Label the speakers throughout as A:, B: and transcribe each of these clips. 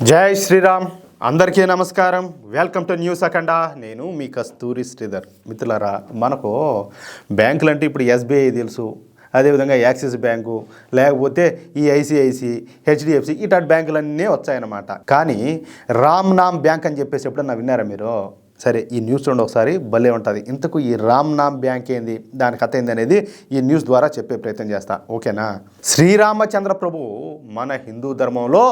A: జై శ్రీరామ్. అందరికీ నమస్కారం. వెల్కమ్ టు న్యూస్ అఖండ నేను మీ కస్తూరి శ్రీధర్. మిత్రులారా మనకు బ్యాంకులు అంటే ఇప్పుడు ఎస్బీఐ తెలుసు. అదేవిధంగా యాక్సిస్ బ్యాంకు లేకపోతే ఈ ఐసిఐసి హెచ్డిఎఫ్సి ఇట్లాంటి బ్యాంకులన్నీ వచ్చాయన్నమాట. కానీ రామ్ నామ్ బ్యాంక్ అని చెప్పేసి ఎప్పుడన్నా విన్నారా మీరు? సరే ఈ న్యూస్ చూడండి ఒకసారి భలే ఉంటుంది. ఇంతకు ఈ రామ్ నామ్ బ్యాంక్ ఏంది? దాని కథ ఏంది అనేది ఈ న్యూస్ ద్వారా చెప్పే ప్రయత్నం చేస్తా. ఓకేనా? శ్రీరామచంద్ర ప్రభు మన హిందూ ధర్మంలో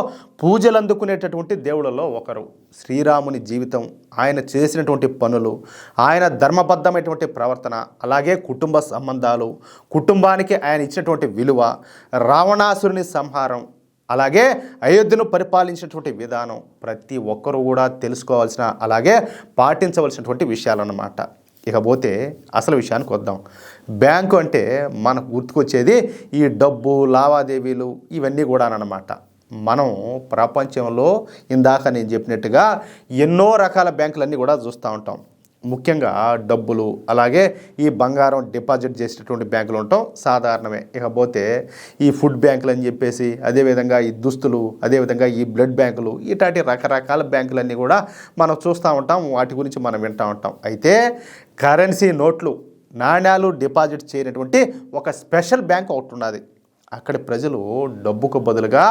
A: పూజలు అందుకునేటటువంటి దేవుళ్ళలో ఒకరు. శ్రీరాముని జీవితం ఆయన చేసినటువంటి పనులు ఆయన ధర్మబద్ధమైనటువంటి ప్రవర్తన అలాగే కుటుంబ సంబంధాలు కుటుంబానికి ఆయన ఇచ్చినటువంటి విలువ రావణాసురుని సంహారం అలాగే అయోధ్యను పరిపాలించినటువంటి విధానం ప్రతి ఒక్కరూ కూడా తెలుసుకోవాల్సిన అలాగే పాటించవలసినటువంటి విషయాలన్నమాట. ఇకపోతే అసలు విషయానికి వద్దాం. బ్యాంకు అంటే మనకు గుర్తుకొచ్చేది ఈ డబ్బు లావాదేవీలు ఇవన్నీ కూడా అనమాట మనం ప్రపంచంలో ఇందాక నేను చెప్పినట్టుగా ఎన్నో రకాల బ్యాంకులన్నీ కూడా చూస్తూ ఉంటాం. ముఖ్యంగా డబ్బులు అలాగే ఈ బంగారం డిపాజిట్ చేసేటటువంటి బ్యాంకులు ఉండటం సాధారణమే. ఇకపోతే ఈ ఫుడ్ బ్యాంకులు అని చెప్పేసి అదేవిధంగా ఈ దుస్తులు అదేవిధంగా ఈ బ్లడ్ బ్యాంకులు ఇట్లాంటి రకరకాల బ్యాంకులన్నీ కూడా మనం చూస్తూ ఉంటాం వాటి గురించి మనం వింటూ ఉంటాం. అయితే కరెన్సీ నోట్లు నాణ్యాలు డిపాజిట్ చేయనటువంటి ఒక స్పెషల్ బ్యాంక్ ఒకటి ఉన్నది. అక్కడ ప్రజలు డబ్బుకు బదులుగా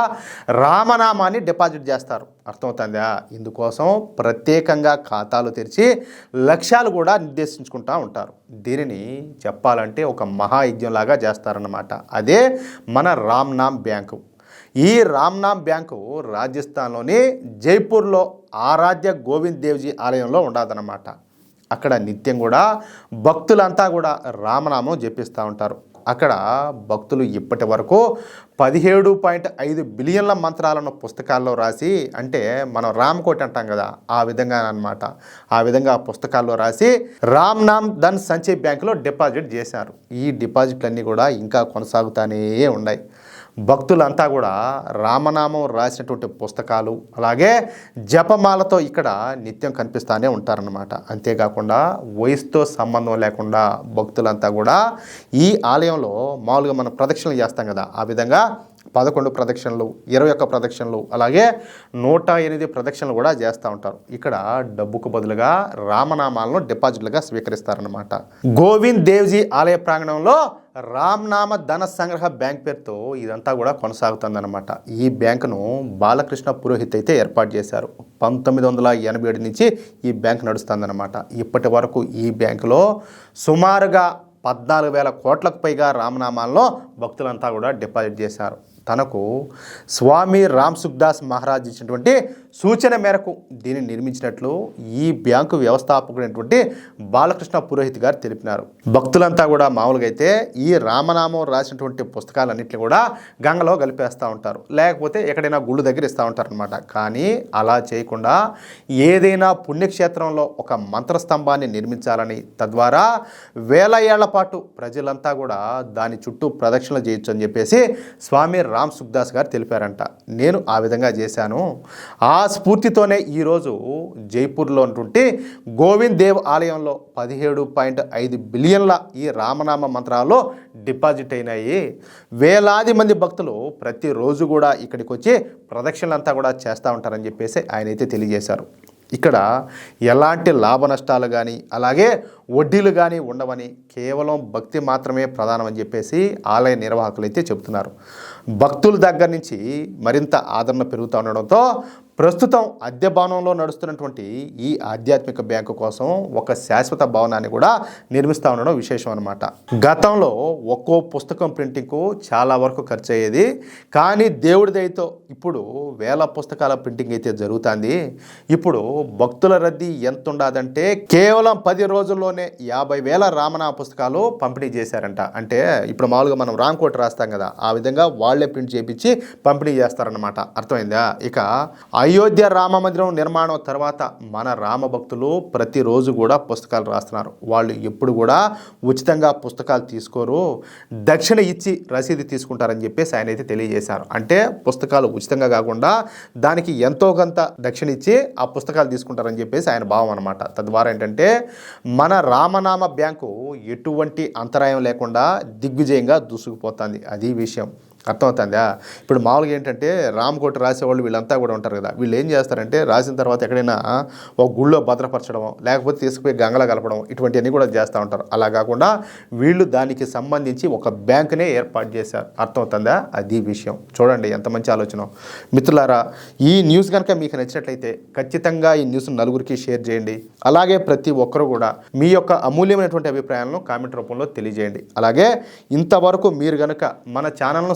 A: రామనామాన్ని డిపాజిట్ చేస్తారు. అర్థమవుతుందా? ఇందుకోసం ప్రత్యేకంగా ఖాతాలు తెరిచి లక్ష్యాలు కూడా నిర్దేశించుకుంటూ ఉంటారు. దీనిని చెప్పాలంటే ఒక మహాయజ్ఞంలాగా చేస్తారన్నమాట. అదే మన రామ్నామ్ బ్యాంకు. ఈ రామ్నామ్ బ్యాంకు రాజస్థాన్లోని జైపూర్లో ఆరాధ్య గోవింద్ దేవ్జీ ఆలయంలో ఉండదన్నమాట. అక్కడ నిత్యం కూడా భక్తులంతా కూడా రామనామం జపిస్తూ ఉంటారు. అక్కడ భక్తులు ఇప్పటి వరకు పదిహేడు పాయింట్ ఐదు బిలియన్ల మంత్రాలను పుస్తకాల్లో రాసి అంటే మనం రామకోటి అంటాం కదా ఆ విధంగా అన్నమాట. ఆ విధంగా పుస్తకాల్లో రాసి రామ్ నామ్ ధన్ సంచయ్ బ్యాంకులో డిపాజిట్ చేశారు. ఈ డిపాజిట్లన్నీ కూడా ఇంకా కొనసాగుతానే ఉన్నాయి. భక్తులంతా కూడా రామనామం రాసినటువంటి పుస్తకాలు అలాగే జపమాలతో ఇక్కడ నిత్యం కనిపిస్తూనే ఉంటారనమాట అంతేకాకుండా వయసుతో సంబంధం లేకుండా భక్తులంతా కూడా ఈ ఆలయంలో మామూలుగా మనం ప్రదక్షిణలు చేస్తాం కదా ఆ విధంగా పదకొండు ప్రదక్షిణలు ఇరవై ఒక్క ప్రదక్షిణలు అలాగే నూట ఎనిమిది ప్రదక్షిణలు కూడా చేస్తూ ఉంటారు. ఇక్కడ డబ్బుకు బదులుగా రామనామాలను డిపాజిట్లుగా స్వీకరిస్తారనమాట గోవింద్ దేవ్జీ ఆలయ ప్రాంగణంలో రామ్నామ ధన సంగ్రహ బ్యాంక్ పేరుతో ఇదంతా కూడా కొనసాగుతుందన్నమాట. ఈ బ్యాంకును బాలకృష్ణ పురోహిత్ అయితే ఏర్పాటు చేశారు. పంతొమ్మిది వందల ఎనభై ఏడు నుంచి ఈ బ్యాంక్ నడుస్తుందన్నమాట. ఇప్పటి వరకు ఈ బ్యాంకులో సుమారుగా పద్నాలుగు వేల కోట్లకు పైగా రామనామాల్లో భక్తులంతా కూడా డిపాజిట్ చేశారు. తనకు స్వామి రామ్ సుఖ్దాస్ మహారాజ్ ఇచ్చినటువంటి సూచన మేరకు దీన్ని నిర్మించినట్లు ఈ బ్యాంకు వ్యవస్థాపకుడైనటువంటి బాలకృష్ణ పురోహిత్ గారు తెలిపినారు. భక్తులంతా కూడా మామూలుగా అయితే ఈ రామనామం రాసినటువంటి పుస్తకాలన్నింటినీ కూడా గంగలో కలిపేస్తూ ఉంటారు. లేకపోతే ఎక్కడైనా గుళ్ళు దగ్గర ఇస్తూ ఉంటారు అనమాట కానీ అలా చేయకుండా ఏదైనా పుణ్యక్షేత్రంలో ఒక మంత్రస్తంభాన్ని నిర్మించాలని తద్వారా వేల ఏళ్ళ పాటు ప్రజలంతా కూడా దాని చుట్టూ ప్రదక్షిణలు చేయొచ్చు అని చెప్పేసి స్వామి రామ్ సుఖ్దాస్ గారు తెలిపారంట. నేను ఆ విధంగా చేశాను. ఆ స్ఫూర్తితోనే ఈరోజు జైపూర్లో ఉంటుంటే గోవింద్ దేవ్ ఆలయంలో పదిహేడు పాయింట్ ఐదు బిలియన్ల ఈ రామనామ మంత్రాల్లో డిపాజిట్ అయినాయి. వేలాది మంది భక్తులు ప్రతిరోజు కూడా ఇక్కడికి వచ్చి ప్రదక్షిణలంతా కూడా చేస్తూ ఉంటారని చెప్పేసి ఆయన అయితే తెలియజేశారు. ఇక్కడ ఎలాంటి లాభ నష్టాలు కానీ అలాగే వడ్డీలు కానీ ఉండవని కేవలం భక్తి మాత్రమే ప్రధానమని చెప్పేసి ఆలయ నిర్వాహకులు అయితే చెబుతున్నారు. భక్తుల దగ్గర నుంచి మరింత ఆదరణ పెరుగుతూ ఉండడంతో ప్రస్తుతం అద్దె భవనంలో నడుస్తున్నటువంటి ఈ ఆధ్యాత్మిక బ్యాంకు కోసం ఒక శాశ్వత భవనాన్ని కూడా నిర్మిస్తూ ఉండడం విశేషం అనమాట గతంలో ఒక్కో పుస్తకం ప్రింటింగ్కు చాలా వరకు ఖర్చు అయ్యేది కానీ దేవుడి దయతో ఇప్పుడు వేల పుస్తకాల ప్రింటింగ్ అయితే జరుగుతుంది. ఇప్పుడు భక్తుల రద్దీ ఎంత ఉండదంటే కేవలం పది రోజుల్లోనే యాభై వేల రామనా పుస్తకాలు పంపిణీ చేశారంట. అంటే ఇప్పుడు మామూలుగా మనం రామ్కోట్ రాస్తాం కదా ఆ విధంగా వాళ్ళే ప్రింట్ చేయించి పంపిణీ చేస్తారనమాట అర్థమైందా? ఇక అయోధ్య రామ మందిరం నిర్మాణం తర్వాత మన రామ భక్తులు ప్రతిరోజు కూడా పుస్తకాలు రాస్తున్నారు. వాళ్ళు ఎప్పుడు కూడా ఉచితంగా పుస్తకాలు తీసుకోరు. దక్షిణ ఇచ్చి రసీదు తీసుకుంటారని చెప్పేసి ఆయన అయితే తెలియజేశారు. అంటే పుస్తకాలు ఉచితంగా కాకుండా దానికి ఎంతో కొంత దక్షిణ ఇచ్చి ఆ పుస్తకాలు తీసుకుంటారని చెప్పేసి ఆయన భావం అనమాట తద్వారా ఏంటంటే మన రామనామ బ్యాంకు ఎటువంటి అంతరాయం లేకుండా దిగ్విజయంగా దూసుకుపోతుంది. అది విషయం. అర్థమవుతుందా? ఇప్పుడు మామూలుగా ఏంటంటే రామకోట రాసేవాళ్ళు వీళ్ళంతా కూడా ఉంటారు కదా. వీళ్ళు ఏం చేస్తారంటే రాసిన తర్వాత ఎక్కడైనా ఒక గుళ్ళో భద్రపరచడం లేకపోతే తీసుకుపోయి గంగలో కలపడం ఇటువంటివన్నీ కూడా చేస్తూ ఉంటారు. అలా కాకుండా వీళ్ళు దానికి సంబంధించి ఒక బ్యాంకునే ఏర్పాటు చేశారు. అర్థమవుతుందా? అది విషయం. చూడండి ఎంత మంచి ఆలోచన. మిత్రులారా ఈ న్యూస్ కనుక మీకు నచ్చినట్లయితే ఖచ్చితంగా ఈ న్యూస్ నలుగురికి షేర్ చేయండి. అలాగే ప్రతి ఒక్కరు కూడా మీ యొక్క అమూల్యమైనటువంటి అభిప్రాయాలను కామెంట్ రూపంలో తెలియజేయండి. అలాగే ఇంతవరకు మీరు కనుక మన ఛానల్ను